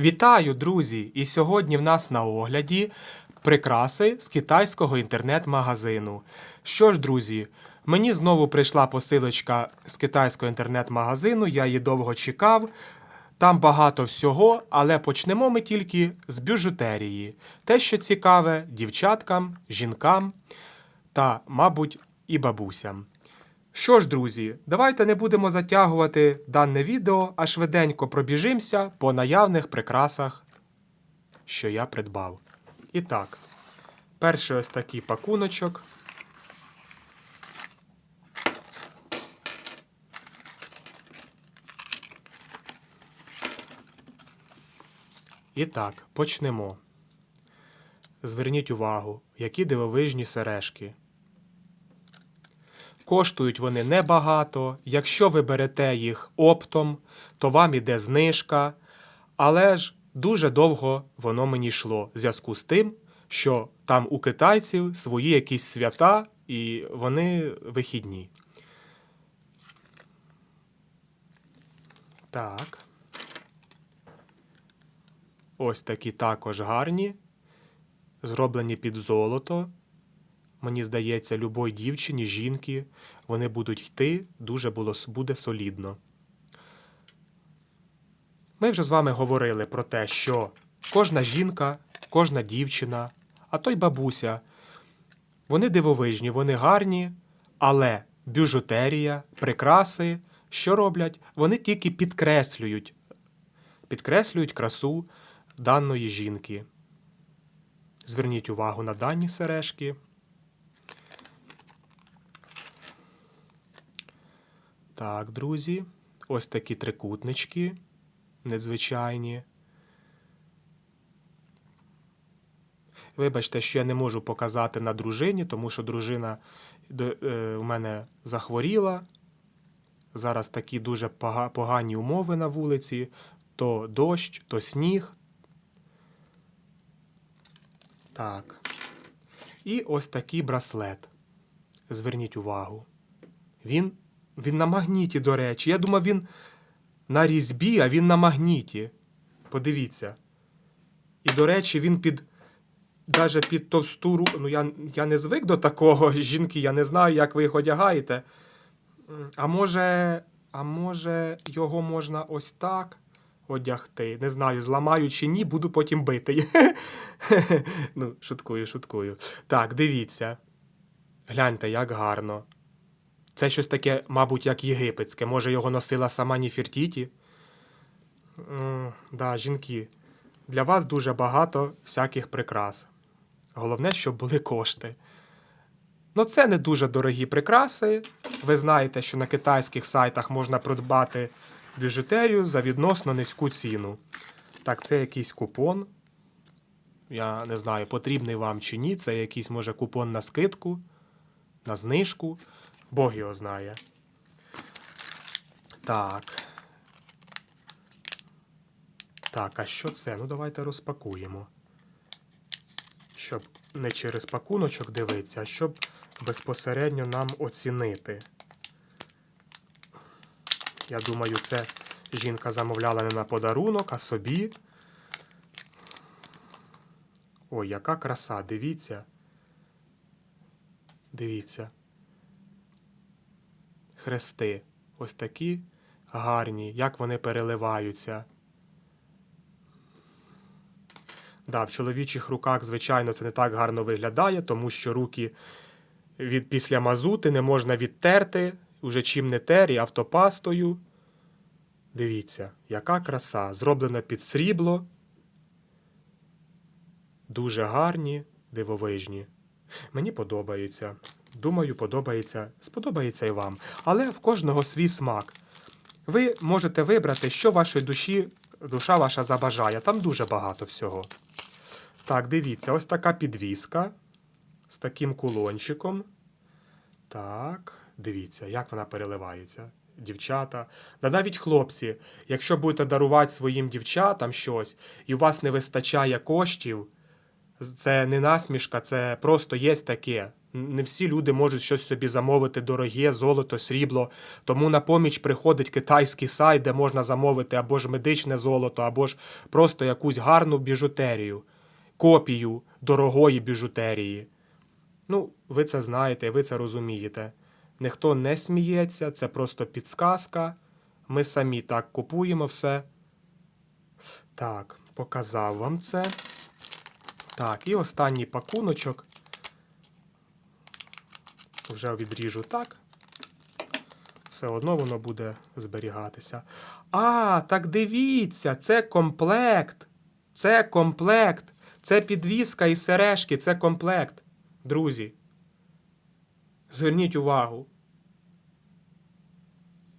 Вітаю, друзі! І сьогодні в нас на огляді прикраси з китайського інтернет-магазину. Що ж, друзі, мені знову прийшла посилочка з китайського інтернет-магазину, я її довго чекав. Там багато всього, але почнемо ми тільки з бюджетерії. Те, що цікаве дівчаткам, жінкам та, мабуть, і бабусям. Що ж, друзі, давайте не будемо затягувати дане відео, а швиденько пробіжимося по наявних прикрасах, що я придбав. І так, перший ось такий пакуночок. І так, почнемо. Зверніть увагу, які дивовижні сережки. Коштують вони небагато. Якщо ви берете їх оптом, то вам іде знижка. Але ж дуже довго воно мені йшло в зв'язку з тим, що там у китайців свої якісь свята і вони вихідні. Так. Ось такі також гарні, зроблені під золото. Мені здається, любой дівчині, жінки, вони будуть йти, дуже було, буде солідно. Ми вже з вами говорили про те, що кожна жінка, кожна дівчина, а то й бабуся, вони дивовижні, вони гарні, але бюжутерія, прикраси, що роблять? Вони тільки підкреслюють, підкреслюють красу даної жінки. Зверніть увагу на дані сережки. Так, друзі, ось такі трикутнички надзвичайні. Вибачте, що я не можу показати на дружині, тому що дружина е, у мене захворіла. Зараз такі дуже погані умови на вулиці: то дощ, то сніг. Так. І ось такий браслет. Зверніть увагу. Він він на магніті, до речі. Я думав, він на різьбі, а він на магніті. Подивіться. І, до речі, він під. Даже під товсту руку. Ну, я, я не звик до такого, жінки, я не знаю, як ви їх одягаєте. А може, а може, його можна ось так одягти. Не знаю, зламаю чи ні, буду потім бити. ну, шуткую, шуткую. Так, дивіться. Гляньте, як гарно. Це щось таке, мабуть, як єгипетське. Може, його носила сама Ніфертіті? Да, жінки. Для вас дуже багато всяких прикрас. Головне, щоб були кошти. Ну, це не дуже дорогі прикраси. Ви знаєте, що на китайських сайтах можна придбати біжутерію за відносно низьку ціну. Так, це якийсь купон. Я не знаю, потрібний вам чи ні. Це якийсь, може, купон на скидку, на знижку. Бог його знає. Так. Так, а що це? Ну, давайте розпакуємо. Щоб не через пакуночок дивитися, а щоб безпосередньо нам оцінити. Я думаю, це жінка замовляла не на подарунок, а собі. Ой, яка краса, дивіться. Дивіться. Хрести. Ось такі гарні, як вони переливаються. Да, в чоловічих руках, звичайно, це не так гарно виглядає, тому що руки від після мазути не можна відтерти, уже чим не тер і автопастою. Дивіться, яка краса. Зроблена під срібло. Дуже гарні, дивовижні. Мені подобається. Думаю, подобається, сподобається і вам. Але в кожного свій смак. Ви можете вибрати, що вашої душі, душа ваша забажає. Там дуже багато всього. Так, дивіться, ось така підвіска з таким кулончиком. Так, дивіться, як вона переливається. Дівчата, да навіть хлопці, якщо будете дарувати своїм дівчатам щось, і у вас не вистачає коштів, Це не насмішка, це просто є таке. Не всі люди можуть щось собі замовити дороге, золото, срібло. Тому на поміч приходить китайський сайт, де можна замовити або ж медичне золото, або ж просто якусь гарну біжутерію, копію дорогої біжутерії. Ну, ви це знаєте, ви це розумієте. Ніхто не сміється, це просто підсказка. Ми самі так купуємо все. Так, показав вам це. Так, і останній пакуночок. Вже відріжу так. Все одно воно буде зберігатися. А, так дивіться, це комплект. Це комплект. Це підвіска і сережки, це комплект. Друзі. Зверніть увагу.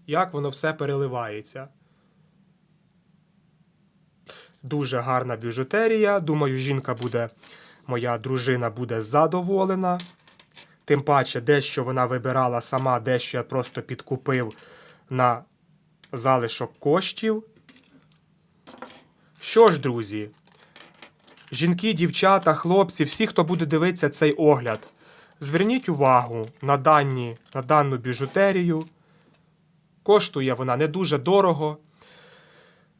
Як воно все переливається. Дуже гарна біжутерія. Думаю, жінка буде, моя дружина буде задоволена. Тим паче, дещо вона вибирала сама, дещо я просто підкупив на залишок коштів. Що ж, друзі, жінки, дівчата, хлопці, всі, хто буде дивитися цей огляд, зверніть увагу на, дані, на дану біжутерію. Коштує вона не дуже дорого.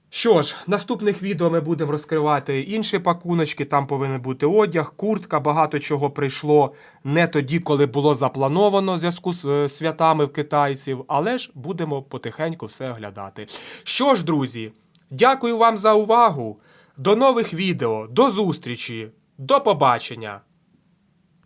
Що ж, наступних відео ми будемо розкривати інші пакуночки. Там повинен бути одяг, куртка, багато чого прийшло не тоді, коли було заплановано в зв'язку з е, святами в китайців, але ж будемо потихеньку все оглядати. Що ж, друзі, дякую вам за увагу. До нових відео, до зустрічі, до побачення!